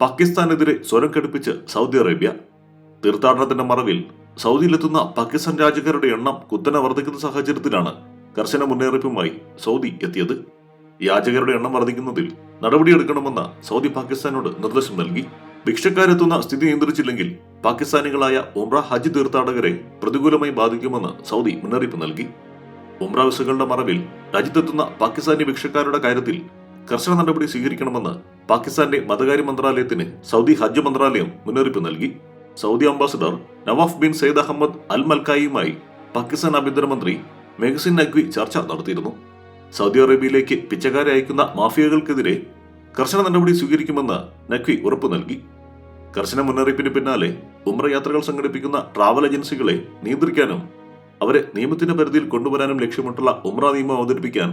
പാകിസ്ഥാനെതിരെ സ്വരം കടുപ്പിച്ച് Saudi Arabia. തീർത്ഥാടനത്തിന്റെ മറവിൽ സൗദിയിലെത്തുന്ന പാകിസ്ഥാൻ രാജ്യക്കാരുടെ എണ്ണം കുത്തനെ വർദ്ധിക്കുന്ന സാഹചര്യത്തിലാണ് കർശന മുന്നറിയിപ്പുമായി സൗദി എത്തിയത്. യാചകരുടെ എണ്ണം വർദ്ധിക്കുന്നതിൽ നടപടിയെടുക്കണമെന്ന് സൗദി പാകിസ്ഥാനോട് നിർദ്ദേശം നൽകി. ഭിക്ഷക്കാരെത്തുന്ന സ്ഥിതി നിയന്ത്രിച്ചില്ലെങ്കിൽ പാകിസ്ഥാനികളായ ഉംറ ഹജ്ജ് തീർത്ഥാടകരെ പ്രതികൂലമായി ബാധിക്കുമെന്ന് സൗദി മുന്നറിയിപ്പ് നൽകി. ഉംറ വിസകളുടെ മറവിൽ രാജ്യത്തെത്തുന്ന പാകിസ്ഥാനി ഭിക്ഷക്കാരുടെ കാര്യത്തിൽ കർശന നടപടി സ്വീകരിക്കണമെന്ന് പാകിസ്ഥാന്റെ മതകാര്യ മന്ത്രാലയത്തിന് സൗദി ഹജ്ജ് മന്ത്രാലയം മുന്നറിയിപ്പ് നൽകി. Saudi ambassador Nawaf bin Saeed Ahmed al മൽക്കായിയുമായി Pakistan ആഭ്യന്തരമന്ത്രി മെഹസിൻ നഖ്വി ചർച്ച നടത്തിയിരുന്നു. സൗദി അറേബ്യയിലേക്ക് പിച്ചക്കാരെ അയക്കുന്ന മാഫിയകൾക്കെതിരെ കർശന നടപടി സ്വീകരിക്കുമെന്ന് നഖ്വി ഉറപ്പു നൽകി. കർശന മുന്നറിയിപ്പിന് പിന്നാലെ ഉമ്ര യാത്രകൾ സംഘടിപ്പിക്കുന്ന ട്രാവൽ ഏജൻസികളെ നിയന്ത്രിക്കാനും അവരെ നിയമത്തിന്റെ പരിധിയിൽ കൊണ്ടുവരാനും ലക്ഷ്യമിട്ടുള്ള ഉമ്ര നിയമം അവതരിപ്പിക്കാൻ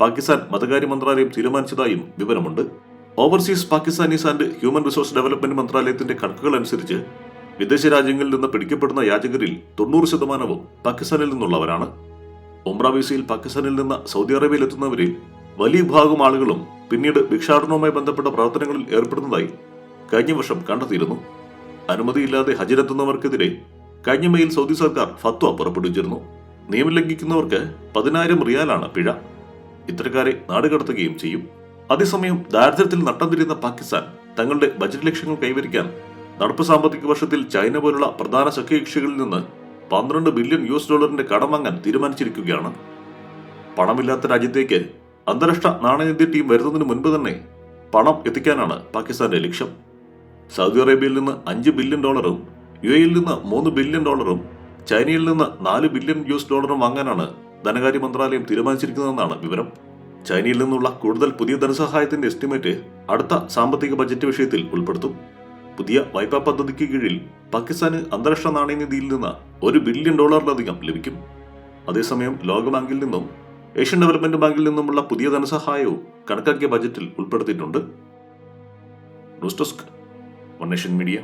പാകിസ്ഥാൻ മതകാര്യ മന്ത്രാലയം തീരുമാനിച്ചതായും വിവരമുണ്ട്. Overseas Pakistanis and human resource development മന്ത്രാലയത്തിന്റെ കണക്കുകൾ അനുസരിച്ച് വിദേശ രാജ്യങ്ങളിൽ നിന്ന് പിടിക്കപ്പെടുന്ന യാചകരിൽ തൊണ്ണൂറ് ശതമാനവും പാകിസ്ഥാനിൽ നിന്നുള്ളവരാണ്. ഉംറ വിസയിൽ പാകിസ്ഥാനിൽ നിന്ന് സൗദി അറേബ്യയിൽ എത്തുന്നവരിൽ വലിയ വിഭാഗം ആളുകളും പിന്നീട് ഭിക്ഷാടനവുമായി ബന്ധപ്പെട്ട പ്രവർത്തനങ്ങളിൽ ഏർപ്പെടുന്നതായി കഴിഞ്ഞ വർഷം കണ്ടെത്തിയിരുന്നു. അനുമതിയില്ലാതെ ഹജിരെത്തുന്നവർക്കെതിരെ കഴിഞ്ഞ മെയിൽ സൗദി സർക്കാർ ഫത്വ പുറപ്പെടുവിച്ചിരുന്നു. നിയമം ലംഘിക്കുന്നവർക്ക് പതിനായിരം റിയാലാണ് പിഴ. ഇത്തരക്കാരെ നാടുകടത്തുകയും ചെയ്യും. അതേസമയം ദാരിദ്ര്യത്തിൽ നട്ടം തിരിയുന്ന പാകിസ്ഥാൻ തങ്ങളുടെ ബജറ്റ് ലക്ഷ്യങ്ങൾ കൈവരിക്കാൻ നടപ്പ് സാമ്പത്തിക വർഷത്തിൽ ചൈന പോലുള്ള പ്രധാന സഖ്യകക്ഷികളിൽ നിന്ന് പന്ത്രണ്ട് ബില്യൺ യു എസ് ഡോളറിന്റെ കടം വാങ്ങാൻ തീരുമാനിച്ചിരിക്കുകയാണ്. പണമില്ലാത്ത രാജ്യത്തേക്ക് അന്താരാഷ്ട്ര നാണയനിധി ടീം വരുന്നതിന് മുൻപ് തന്നെ പണം എത്തിക്കാനാണ് പാകിസ്ഥാന്റെ ലക്ഷ്യം. സൗദി അറേബ്യയിൽ നിന്ന് അഞ്ച് ബില്യൺ ഡോളറും യു എയിൽ നിന്ന് മൂന്ന് ബില്യൺ ഡോളറും ചൈനയിൽ നിന്ന് നാല് ബില്യൺ യു എസ് ഡോളറും വാങ്ങാനാണ് ധനകാര്യ മന്ത്രാലയം തീരുമാനിച്ചിരിക്കുന്നതെന്നാണ് വിവരം. ചൈനയിൽ നിന്നുള്ള കൂടുതൽ പുതിയ ധനസഹായത്തിന്റെ എസ്റ്റിമേറ്റ് അടുത്ത സാമ്പത്തിക ബജറ്റ് വിഷയത്തിൽ ഉൾപ്പെടുത്തും. പുതിയ വായ്പാ പദ്ധതിക്ക് കീഴിൽ പാകിസ്ഥാന് അന്താരാഷ്ട്ര നാണയനിധിയിൽ നിന്ന് ഒരു ബില്യൺ ഡോളറിലധികം ലഭിക്കും. അതേസമയം ലോകബാങ്കിൽ നിന്നും ഏഷ്യൻ ഡെവലപ്മെന്റ് ബാങ്കിൽ നിന്നുമുള്ള പുതിയ ധനസഹായവും കണക്കാക്കിയ ബജറ്റിൽ ഉൾപ്പെടുത്തിയിട്ടുണ്ട്. News desk one media.